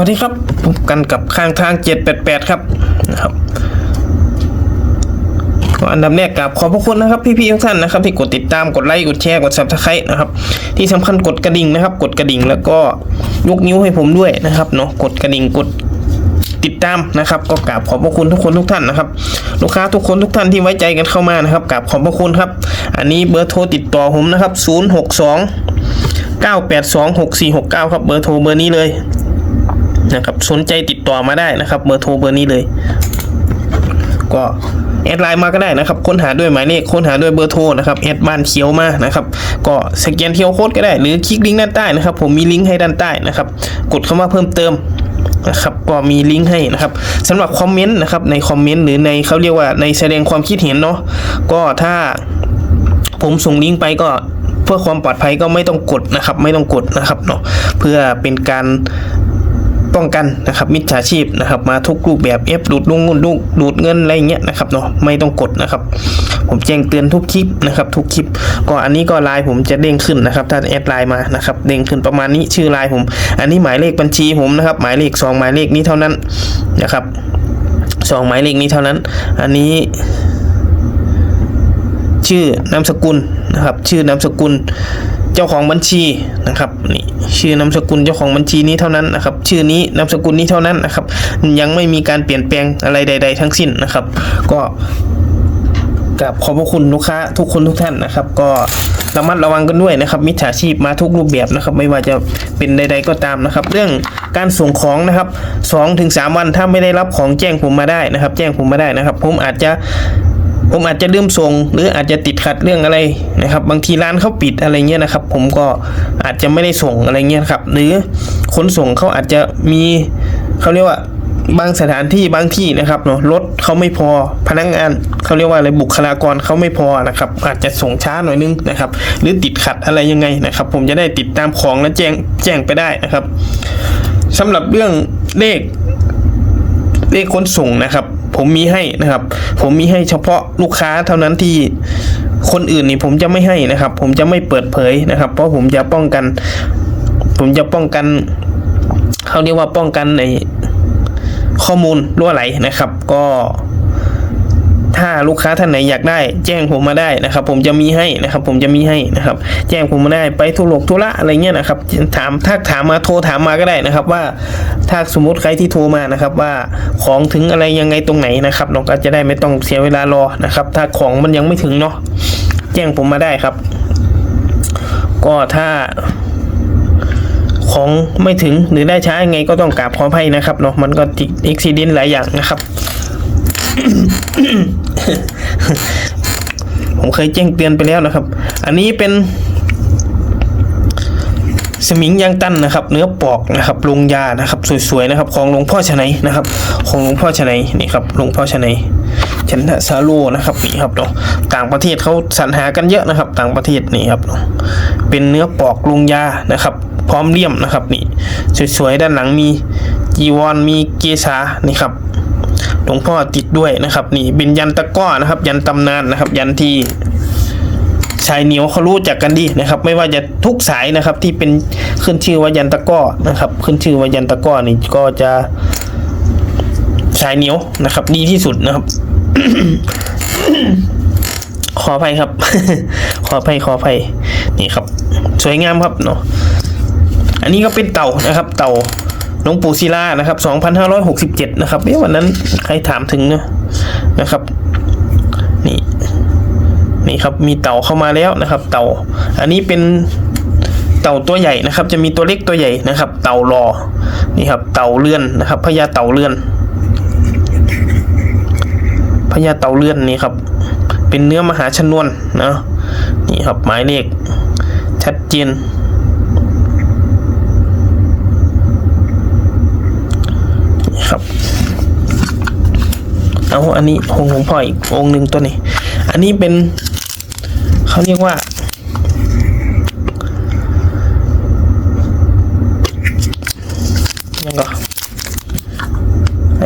วัสดีครับพบกันกับข้างทาง 788 ครับนะครับอันดับแรกกับขอบพระคุณนะครับพี่ๆทุกท่านนะครับที่กดติดตามกดไลค์กดแชร์กด subscribe นะครับ ที่สำคัญกดกระดิ่งนะครับ กดกระดิ่งแล้วก็ยกนิ้วให้ผมด้วยนะครับเนาะกดกระดิ่งกดติดตามนะครับ ก็กราบขอบพระคุณทุกคนทุกท่านนะครับลูกค้าทุกคนทุกท่านที่ไว้ใจกันเข้ามานะครับกราบขอบพระคุณครับ อันนี้เบอร์โทรติดต่อผมนะครับ 062 982 6469 ครับเบอร์โทรเบอร์นี้เลย นะครับสนใจติดต่อมาได้นะครับเบอร์โทรเบอร์นี้เลย ก็แอดไลน์มาก็ได้นะครับค้นหาด้วยหมายเลขค้นหาด้วยเบอร์โทรนะครับแอดบ้านเขียวมานะครับก็สแกนเทียวโค้ดก็ได้หรือคลิกลิงก์ด้านใต้นะครับ ผมมีลิงก์ให้ด้านใต้นะครับ กดเข้ามาเพิ่มเติมนะครับก็มีลิงก์ให้นะครับสำหรับคอมเมนต์นะครับในคอมเมนต์หรือในเขาเรียกว่าในแสดงความคิดเห็นเนาะก็ถ้าผมส่งลิงก์ไปก็เพื่อความปลอดภัยก็ไม่ต้องกดนะครับ ไม่ต้องกดนะครับเนาะเพื่อเป็นการ ป้องกันนะครับมิจฉาชีพนะครับมาทุกรูปแบบเอฟดูดลงเงินดูดดูดเงินอะไรเงี้ยนะครับเนาะไม่ต้องกดนะครับ ผมแจ้งเตือนทุกคลิปนะครับทุกคลิป ก็อันนี้ก็ไลน์ผมจะเด้งขึ้นนะครับ ถ้าแอดไลน์มานะครับเด้งขึ้นประมาณนี้ชื่อไลน์ผม อันนี้หมายเลขบัญชีผมนะครับหมายเลขสองหมายเลขนี้เท่านั้นนะครับสองหมายเลขนี้เท่านั้น อันนี้ชื่อนามสกุลนะครับ ชื่อนามสกุล เจ้าของบัญชีนะครับนี่ชื่อนามสกุลเจ้าของบัญชีนี้เท่านั้นนะครับ ชื่อนี้นามสกุลนี้เท่านั้นนะครับ ยังไม่มีการเปลี่ยนแปลงอะไรใด ๆ ทั้งสิ้นนะครับ ก็กับขอบพระคุณลูกค้าทุกคนทุกท่านนะครับ ก็ระมัดระวังกันด้วยนะครับ มิจฉาชีพมาทุกรูปแบบนะครับ ไม่ว่าจะเป็นใด ๆก็ตามนะครับ เรื่องการส่งของนะครับ2-3ถึง3วันถ้าไม่ได้รับของแจ้งผมมาได้นะครับ แจ้งผมมาได้นะครับ ผมอาจจะ ผมอาจจะลืมส่ง หรืออาจจะติดขัดเรื่องอะไรนะครับ บางทีร้านเขาปิดอะไรเงี้ยนะครับ ผมก็อาจจะไม่ได้ส่งอะไรเงี้ยครับ หรือคนส่งเขาอาจจะมีเขาเรียกว่าบางสถานที่บางที่นะครับเนาะรถเขาไม่พอพนักงานเขาเรียกว่าอะไรบุคลากรเขาไม่พอนะครับ อาจจะส่งช้าหน่อยนึงนะครับ หรือติดขัดอะไรยังไงนะครับ ผมจะได้ติดตามของและแจ้งแจ้งไปได้นะครับสำหรับเรื่องเลขเลขขนส่งนะครับ ผมมีให้นะครับ ผมมีให้เฉพาะลูกค้าเท่านั้นที่คนอื่นนี่ผมจะไม่ให้นะครับ ผมจะไม่เปิดเผยนะครับ เพราะผมจะป้องกัน ผมจะป้องกันเขาเรียกว่าป้องกันในข้อมูลรั่วไหลนะครับ ก็ ถ้าลูกค้าท่านไหนอยากได้ แจ้งผมมาได้นะครับ ผมจะมีให้นะครับ ผมจะมีให้นะครับ แจ้งผมมาได้ไปทุรกทุระอะไรเงี้ยนะครับ ถามถ้าถามมาโทรถามมาก็ได้นะครับ ว่าถ้าสมมติใครที่โทรมานะครับ ว่าของถึงอะไรยังไงตรงไหนนะครับเราก็จะได้ไม่ต้องเสียเวลารอนะครับ ถ้าของมันยังไม่ถึงเนาะแจ้งผมมาได้ครับ ก็ถ้าของไม่ถึงหรือได้ช้ายังไงก็ต้องกราบขออภัยนะครับเนาะมันก็ติดอุบิเหตุหลายอย่างนะครับ ผมเคยแจ้งเตือนไปแล้วนะครับ อันนี้เป็น สมิงยางตันนะครับ เนื้อปอกนะครับลงยานะครับ สวยๆนะครับ ของหลวงพ่อชนัยนะครับ ของหลวงพ่อชนัยนี่ครับหลวงพ่อชนัยชันทะซาโลนะครับนี่ครับเนาะต่างประเทศเขาสรรหากันเยอะนะครับ ต่างประเทศนี่ครับเนาะเป็นเนื้อปอกลงยานะครับ พร้อมเลี่ยมนะครับนี่สวยๆด้านหลังมีจีวรมีเกษานี่ครับ หลวงพ่อติดด้วยนะครับ นี่เป็นยันตะก้อนะครับ ยันตำนานนะครับ ยันที่ชายเหนียวเขารู้จักกันดีนะครับ ไม่ว่าจะทุกสายนะครับที่เป็นขึ้นชื่อว่ายันตะก้อนะครับ ขึ้นชื่อว่ายันตะก้อนี่ก็จะชายเหนียวนะครับ ดีที่สุดนะครับ ขออภัยครับ ขออภัยขออภัยนี่ครับ สวยงามครับเนาะอันนี้ก็เป็นเต่านะครับ เต่า หลวงปู่ศิลานะครับ2567นะครับเอ๊ะวันนั้นใครถามถึงเนะนะครับ นี่นี่ครับมีเต่าเข้ามาแล้วนะครับ เต่า อันนี้เป็นเต่าตัวใหญ่นะครับ จะมีตัวเล็กตัวใหญ่นะครับ เต่ารอนี่ครับ เต่าเลื่อนนะครับพญาเต่าเลื่อนพญาเต่าเลื่อนนี่ครับ เป็นเนื้อมหาชนวนนะนี่ครับหมายเลขชัดเจน ครับ เอาอันนี้องค์หลวงพ่ออีกองหนึ่งตัวนี้ อันนี้เป็นเขาเรียกว่า ยังก็ไอ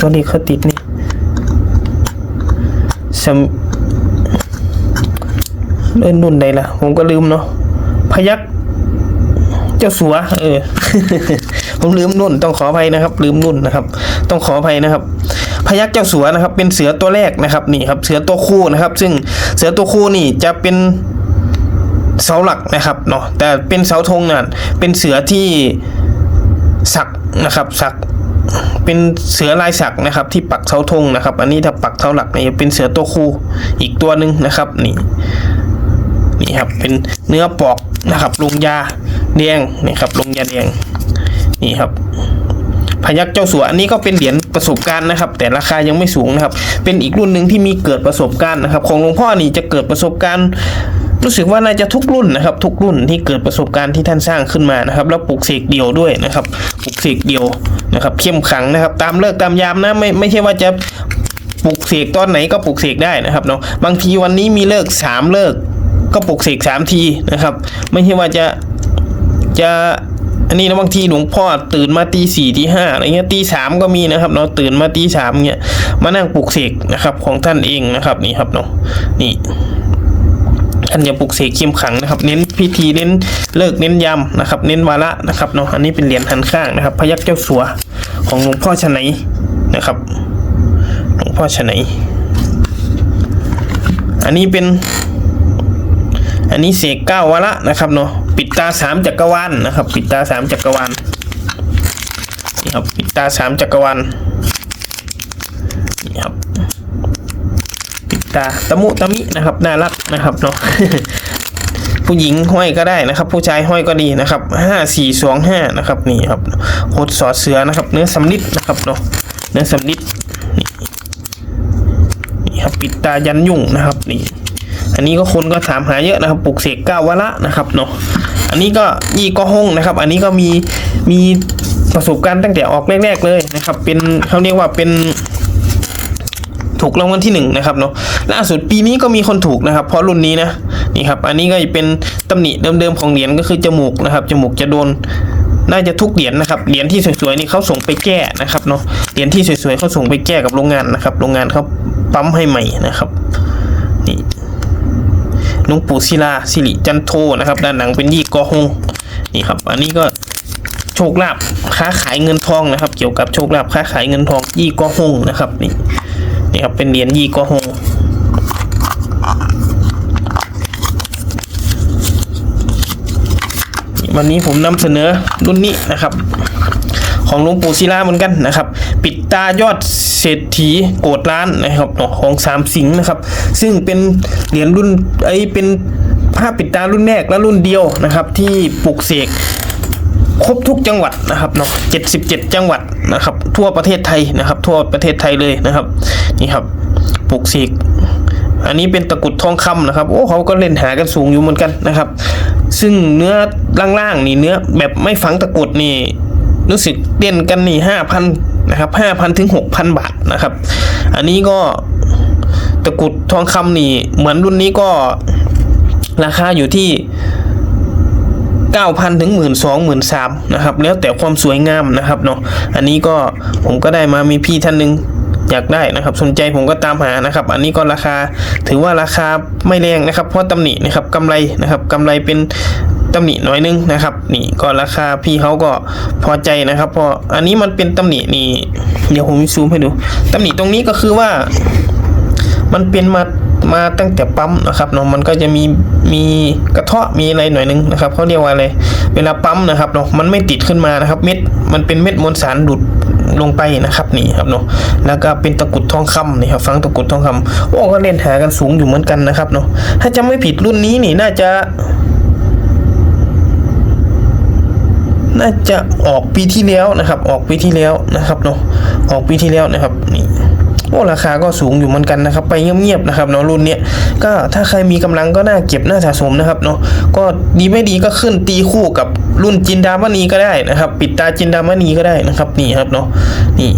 ตัวนี้เขาติดนี่สมเล่นรุ่นใดล่ะ ผมก็ลืมเนาะพยักเจ้าสัว เออ ผมลืมนุ่นต้องขออภัยนะครับ ลืมนุ่นนะครับ ต้องขออภัยนะครับ พยักเจ้าสัวนะครับ เป็นเสือตัวแรกนะครับนี่ครับ เสือตัวคู่นะครับ ซึ่งเสือตัวคู่นี่จะเป็นเสาหลักนะครับเนาะแต่เป็นเสาธงนั่นเป็นเสือที่สักนะครับสักเป็นเสือลายสักนะครับที่ปักเสาธงนะครับ อันนี้ถ้าปักเสาหลักนี่เป็นเสือตัวคู่อีกตัวหนึ่งนะครับนี่นี่ครับเป็นเนื้อปอกนะครับลงยาแดงนี่ครับลงยาแดง นี่ครับพยักเจ้าสัวอันนี้ก็เป็นเหรียญประสบการณ์นะครับ แต่ราคายังไม่สูงนะครับ เป็นอีกรุ่นหนึ่งที่มีเกิดประสบการณ์นะครับ ของหลวงพ่อนี่จะเกิดประสบการณ์รู้สึกว่าน่าจะทุกรุ่นนะครับ ทุกรุ่นที่เกิดประสบการณ์ที่ท่านสร้างขึ้นมานะครับ แล้วปลูกเสกเดียวด้วยนะครับปลูกเสกเดียวนะครับ เข้มขังนะครับ ตามเลิกตามยามนะไม่ไม่ใช่ว่าจะปลุกเสกตอนไหนก็ปลุกเสกได้นะครับเนาะบางทีวันนี้มีเลิกสามเลิกก็ปลุกเสกสามทีนะครับ ไม่ใช่ว่าจะจะ อันนี้นะบางทีหลวงพ่อตื่นมาตีสี่ตีห้าอะไรเงี้ยตีสามก็มีนะครับเนาะตื่นมาตีสามเงี้ยมานั่งปลุกเสกนะครับของท่านเองนะครับนี่ครับเนาะนี่ท่านจะปลุกเสกเข้มขังนะครับ เน้นพิธีเน้นเลิกเน้นยำนะครับ เน้นวาระนะครับเนาะอันนี้เป็นเหรียญหันข้างนะครับ พยักเจ้าสัวของหลวงพ่อชะไหนนะครับหลวงพ่อชะไหนอันนี้เป็น อันนี้เสกเก้าวาระนะครับเนาะ ปิดตาสามจักรวาลนะครับ ปิดตาสามจักรวาลนี่ครับปิดตาสามจักรวาลนี่ครับปิดตาตะมุตะมินะครับน่ารักนะครับเนาะผู้หญิงห้อยก็ได้นะครับ ผู้ชายห้อยก็ดีนะครับห้าสี่สองห้านะครับนี่ครับโคดสอดเสือนะครับ เนื้อสำลิดนะครับเนาะเนื้อสำลิดนี่ครับปิดตายันยุ่งนะครับนี่ อันนี้ก็คนก็ถามหาเยอะนะครับปลุกเสกเก้าวะละนะครับเนาะอันนี้ก็ยี่ก็ฮงนะครับ อันนี้ก็มีมีประสบการณ์ตั้งแต่ออกแรก ๆ เลยนะครับ เป็นเขาเรียกว่าเป็นถูกรางวัลที่หนึ่งนะครับเนาะล่าสุดปีนี้ก็มีคนถูกนะครับเพราะรุ่นนี้นะนี่ครับอันนี้ก็เป็นตำหนิเดิมๆของเหรียญก็คือจมูกนะครับจมูกจะโดนน่าจะทุกเหรียญนะครับเหรียญที่สวยๆนี่เขาส่งไปแก้นะครับเนาะเหรียญที่สวยๆเขาส่งไปแก้กับโรงงานนะครับ โรงงานเขาปั๊มให้ใหม่นะครับ หลวงปู่ศิลาสิริจันโทนะครับ ด้านหลังเป็นยี่กอฮงนี่ครับ อันนี้ก็โชคลาภค้าขายเงินทองนะครับ เกี่ยวกับโชคลาภค้าขายเงินทองยี่กอฮงนะครับนี่นี่ครับเป็นเหรียญยี่กอฮงวันนี้ผมนำเสนอรุ่นนี้นะครับ ของหลวงปู่ศิลาเหมือนกันนะครับ ปิดตายอดเศรษฐีโกดล้านนะครับของสามสิงห์นะครับ ซึ่งเป็นเหรียญรุ่นไอเป็นผ้าปิดตารุ่นแรกและรุ่นเดียวนะครับ ที่ปลุกเสกครบทุกจังหวัดนะครับเนาะเจ็ดสิบเจ็ดจังหวัดนะครับ ทั่วประเทศไทยนะครับ ทั่วประเทศไทยเลยนะครับนี่ครับปลุกเสกอันนี้เป็นตะกุดทองคำนะครับ โอ้เขาก็เล่นหากันสูงอยู่เหมือนกันนะครับ ซึ่งเนื้อล่างๆนี่เนื้อแบบไม่ฝังตะกุดนี่ รู้สึกเด่นกันนี่ห้าพันนะครับห้าพันถึงหกพันบาทนะครับ อันนี้ก็ตะกุดทองคำนี่ เหมือนรุ่นนี้ก็ราคาอยู่ที่เก้าพันถึงหมื่นสองหมื่นสามนะครับ แล้วแต่ความสวยงามนะครับเนาะอันนี้ก็ผมก็ได้มามีพี่ท่านหนึ่งอยากได้นะครับสนใจผมก็ตามหานะครับ อันนี้ก็ราคาถือว่าราคาไม่แรงนะครับ เพราะตำหนินะครับกำไรนะครับกำไรเป็น ตำหนิหน่อยนึงนะครับ นี่ก็ราคาพี่เขาก็พอใจนะครับเพราะอันนี้มันเป็นตำหนินี่เดี๋ยวผมซูมให้ดูตำหนิตรงนี้ก็คือว่า มันเป็นมามาตั้งแต่ปั๊มนะครับเนาะมันก็จะมีมีกระเทาะมีอะไรหน่อยนึงนะครับเขาเรียกว่าอะไรเวลาปั๊มนะครับเนาะมันไม่ติดขึ้นมานะครับ เม็ดมันเป็นเม็ดมวลสารดูดลงไปนะครับนี่ครับเนาะแล้วก็เป็นตะกุดทองคำนี่ครับฟังตะกุดทองคำโอ้ก็เล่นหากันสูงอยู่เหมือนกันนะครับเนาะถ้าจำไม่ผิดรุ่นนี้นี่น่าจะ น่าจะออกปีที่แล้วนะครับ ออกปีที่แล้วนะครับเนาะออกปีที่แล้วนะครับนี่โอ้ราคาก็สูงอยู่เหมือนกันนะครับ ไปเงียบๆนะครับเนาะรุ่นเนี้ยก็ถ้าใครมีกำลังก็น่าเก็บน่าสะสมนะครับเนาะก็ดีไม่ดีก็ขึ้นตีคู่กับรุ่นจินดามณีก็ได้นะครับ ปิดตาจินดามณีก็ได้นะครับนี่ครับเนาะนี่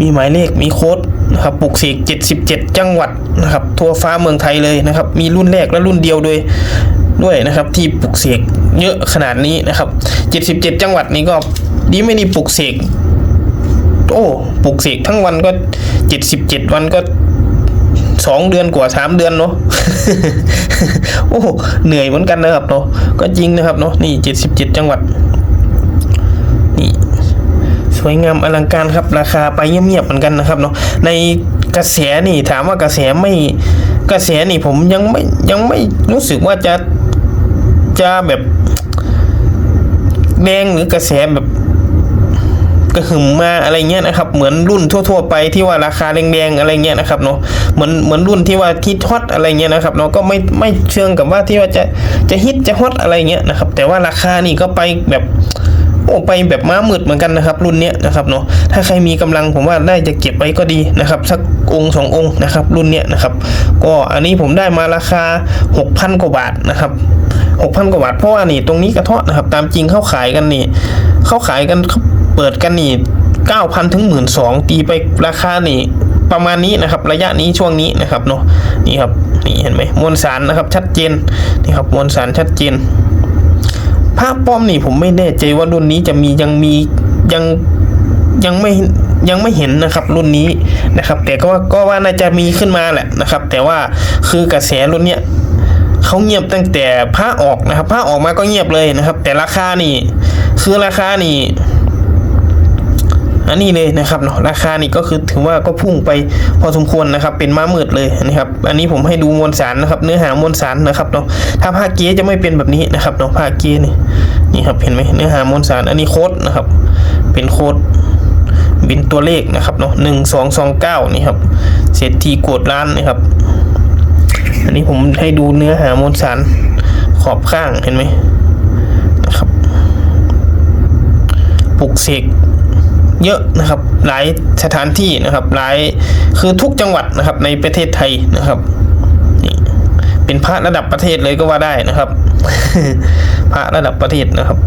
มีหมายเลขมีโค้ดนะครับปลุกเสก77 จังหวัดนะครับ ทั่วฟ้าเมืองไทยเลยนะครับ มีรุ่นแรกและรุ่นเดียวโดย ด้วยนะครับ ที่ปลุกเสกเยอะขนาดนี้นะครับ 77 จังหวัดนี้ก็ดีไม่ดีปลุกเสกโอ้ปลุกเสกทั้งวันก็ 77 วันก็สองเดือนกว่าสามเดือนเนาะโอ้เหนื่อยเหมือนกันนะครับเนาะก็จริงนะครับเนาะนี่เจ็ดสิบเจ็ดจังหวัด นี่ สวยงามอลังการครับราคาไปเงียบๆเหมือนกันนะครับเนาะในกระแสนี่ถามว่ากระแสไม่กระแสนี่ผมยังไม่ยังไม่รู้สึกว่าจะ จะแบบแดงหรือกระแสแบบกระหึ่มมาอะไรเงี้ยนะครับ เหมือนรุ่นทั่ว ๆ ไปที่ว่าราคาแดงๆอะไรเงี้ยนะครับเนาะเหมือนเหมือนรุ่นที่ว่าฮิตฮอตอะไรเงี้ยนะครับเนาะก็ไม่ไม่เชิงกับว่าที่ว่าจะจะฮิตจะฮอตอะไรเงี้ยนะครับ แต่ว่าราคานี่ก็ไปแบบโอ้ไปแบบม้ามืดเหมือนกันนะครับ รุ่นเนี้ยนะครับเนาะถ้าใครมีกำลังผมว่าได้จะเก็บไว้ก็ดีนะครับ สักองค์สององค์นะครับ รุ่นเนี้ยนะครับ ก็อันนี้ผมได้มาราคา 6,000 กว่าบาทนะครับ 6,000 กว่าบาทเพราะว่านี่ตรงนี้กระเทาะนะครับ ตามจริงเข้าขายกันนี่เข้าขายกันเปิดกันนี่9,000 ถึง 12,000 ตีไปราคานี่ประมาณนี้นะครับระยะนี้ช่วงนี้นะครับเนาะนี่ครับนี่เห็นไหมมวลสารนะครับชัดเจนนี่ครับมวลสารชัดเจนพระป้อมนี่ผมไม่แน่ใจว่ารุ่นนี้จะมียังมียังยังไม่ยังไม่เห็นนะครับรุ่นนี้นะครับ แต่ก็ว่าก็ว่าน่าจะมีขึ้นมาแหละนะครับ แต่ว่าคือกระแสรุ่นเนี้ย เขาเงียบตั้งแต่พระออกนะครับพระออกมาก็เงียบเลยนะครับ แต่ราคานี่คือราคานี่อันนี้เลยนะครับเนาะราคานี่ก็คือถือว่าก็พุ่งไปพอสมควรนะครับ เป็นม้ามืดเลยนะครับ อันนี้ผมให้ดูมวลสารนะครับ เนื้อหามวลสารนะครับเนาะถ้าผ้าเก๊จะไม่เป็นแบบนี้นะครับเนาะผ้าเก๊นี่นี่ครับเห็นไหมเนื้อหามวลสาร อันนี้โค้ดนะครับ เป็นโค้ดเป็นตัวเลขนะครับเนาะหนึ่งสองสองเก้านี่ครับเศรษฐีโกดล้านนะครับ อันนี้ผมให้ดูเนื้อหามวลสารขอบข้างเห็นไหมนะครับปลุกเสกเยอะนะครับ หลายสถานที่นะครับ หลายคือทุกจังหวัดนะครับในประเทศไทยนะครับนี่เป็นพระระดับประเทศเลยก็ว่าได้นะครับ พระระดับประเทศนะครับ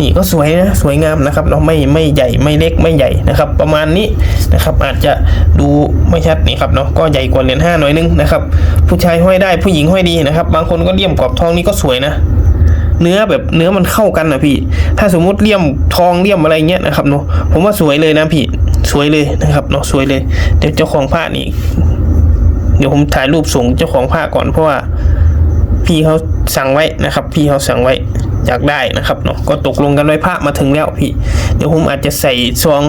นี่ก็สวยนะสวยงามนะครับเนาไม่ไม่ใหญ่ไม่เล็กไม่ใหญ่นะครับ ประมาณนี้นะครับ อาจจะดูไม่ชัดนี่ครับเนาะก็ใหญ่กว่าเหรียญห้าหน่อยนึงนะครับ ผู้ชายห้อยได้ผู้หญิงห้อยดีนะครับ บางคนก็เลี่ยมกรอบทองนี่ก็สวยนะเนื้อแบบเนื้อมันเข้ากันนะพี่ ถ้าสมมุติเลี่ยมทองเลี่ยมอะไรเงี้ยนะครับเนาะผมว่าสวยเลยนะพี่สวยเลยนะครับเนาะสวยเลยเดี๋ยวเจ้าของผ้านี่เดี๋ยวผมถ่ายรูปส่งเจ้าของผ้าก่อนเพราะว่าพี่เขา สั่งไว้นะครับ พี่เขาสั่งไว้อยากได้นะครับเนาะก็ตกลงกันไว้ผ้ามาถึงแล้วพี่ เดี๋ยวผมอาจจะใส่ซอง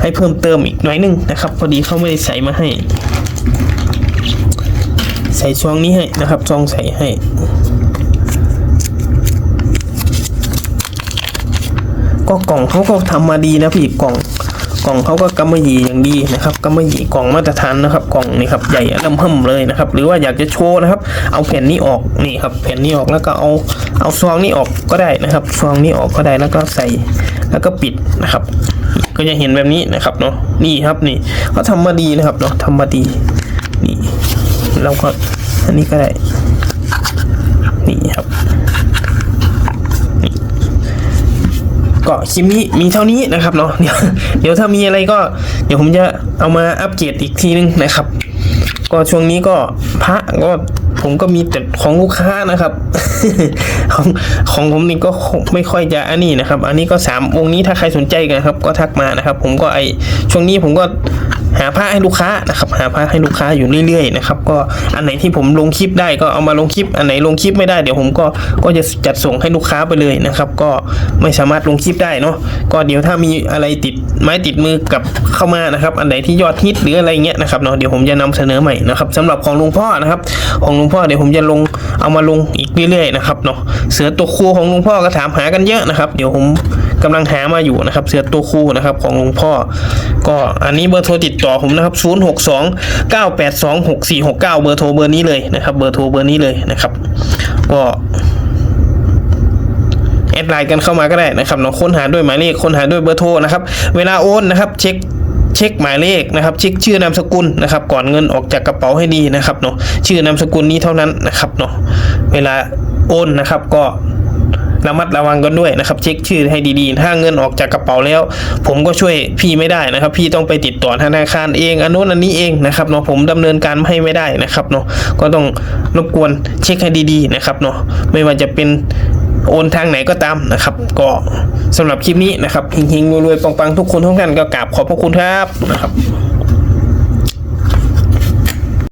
ให้เพิ่มเติมอีกหน่อยนึงนะครับ พอดีเขาไม่ได้ใส่มาให้ ใส่ซองนี้ให้นะครับซองใส่ให้ก็กล่องเขาก็ทำมาดีนะพี่กล่อง กล่องเขาก็กำมะหยี่อย่างดีนะครับกำมะหยี่กล่องมาตรฐานนะครับ กล่องนี่ครับใหญ่เริ่มเพิ่มเลยนะครับ หรือว่าอยากจะโชว์นะครับ เอาแผ่นนี้ออกนี่ครับแผ่นนี้ออกแล้วก็เอาเอาซองนี้ออกก็ได้นะครับซองนี้ออกก็ได้แล้วก็ใส่แล้วก็ปิดนะครับ ก็จะเห็นแบบนี้นะครับเนาะนี่ครับนี่เขาทำมาดีนะครับเนาะทำมาดีนี่เราก็อันนี้ก็ได้นี่ครับ ก็คลิปนี้มีเท่านี้นะครับเนาะเดี๋ยวเดี๋ยวถ้ามีอะไรก็ เดี๋ยวผมจะเอามาอัปเกรดอีกทีนึงนะครับ ก็ช่วงนี้ก็พระก็ผมก็มีแต่ของลูกค้านะครับ ของของผมนี่ก็ไม่ค่อยจะอันนี้นะครับ อันนี้ก็สามองค์นี้ถ้าใครสนใจกันนะครับ ก็ทักมานะครับ ผมก็ไอช่วงนี้ผมก็ หาผ้าให้ลูกค้านะครับหาผ้าให้ลูกค้าอยู่เรื่อยๆนะครับก็อันไหนที่ผมลงคลิปได้ก็เอามาลงคลิป อันไหนลงคลิปไม่ได้เดี๋ยวผมก็ก็จะจัดส่งให้ลูกค้าไปเลยนะครับ ก็ไม่สามารถลงคลิปได้เนาะก็เดี๋ยวถ้ามีอะไรติดไม้ติดมือกับเข้ามานะครับ อันไหนที่ยอดฮิตหรืออะไรเงี้ยนะครับเนาะเดี๋ยวผมจะนำเสนอใหม่นะครับสำหรับของลุงพ่อนะครับของลุงพ่อเดี๋ยวผมจะลงเอามาลงอีกเรื่อยๆนะครับเนาะเสือตัวคู่ของลุงพ่อก็ถามหากันเยอะนะครับ เดี๋ยวผม กำลังหามาอยู่นะครับ เสือตัวคู่นะครับของลุงพ่อ ก็อันนี้เบอร์โทรติดต่อผมนะครับ 0 6 2 9 8 2 6 4 6 9 เบอร์โทรเบอร์นี้เลยนะครับ เบอร์โทรเบอร์นี้เลยนะครับก็แอดไลน์กันเข้ามาก็ได้นะครับเนาะค้นหาด้วยหมายเลขค้นหาด้วยเบอร์โทรนะครับ เวลาโอนนะครับ เช็คเช็คหมายเลขนะครับเช็คชื่อนามสกุลนะครับ ก่อนเงินออกจากกระเป๋าให้ดีนะครับเนาะชื่อนามสกุลนี้เท่านั้นนะครับเนาะเวลาโอนนะครับก็ ระมัดระวังกันด้วยนะครับ เช็คชื่อให้ดีๆ ถ้าเงินออกจากกระเป๋าแล้ว ผมก็ช่วยพี่ไม่ได้นะครับ พี่ต้องไปติดต่อธนาคารเองอันนู้นอันนี้เองนะครับเนาะผมดำเนินการให้ไม่ได้นะครับเนาะก็ต้องรบกวนเช็คให้ดีๆนะครับเนาะไม่ว่าจะเป็นโอนทางไหนก็ตามนะครับ ก็สำหรับคลิปนี้นะครับเฮงๆรวยๆปังๆทุกคนทุกท่านก็กราบขอบพระคุณครับนะครับ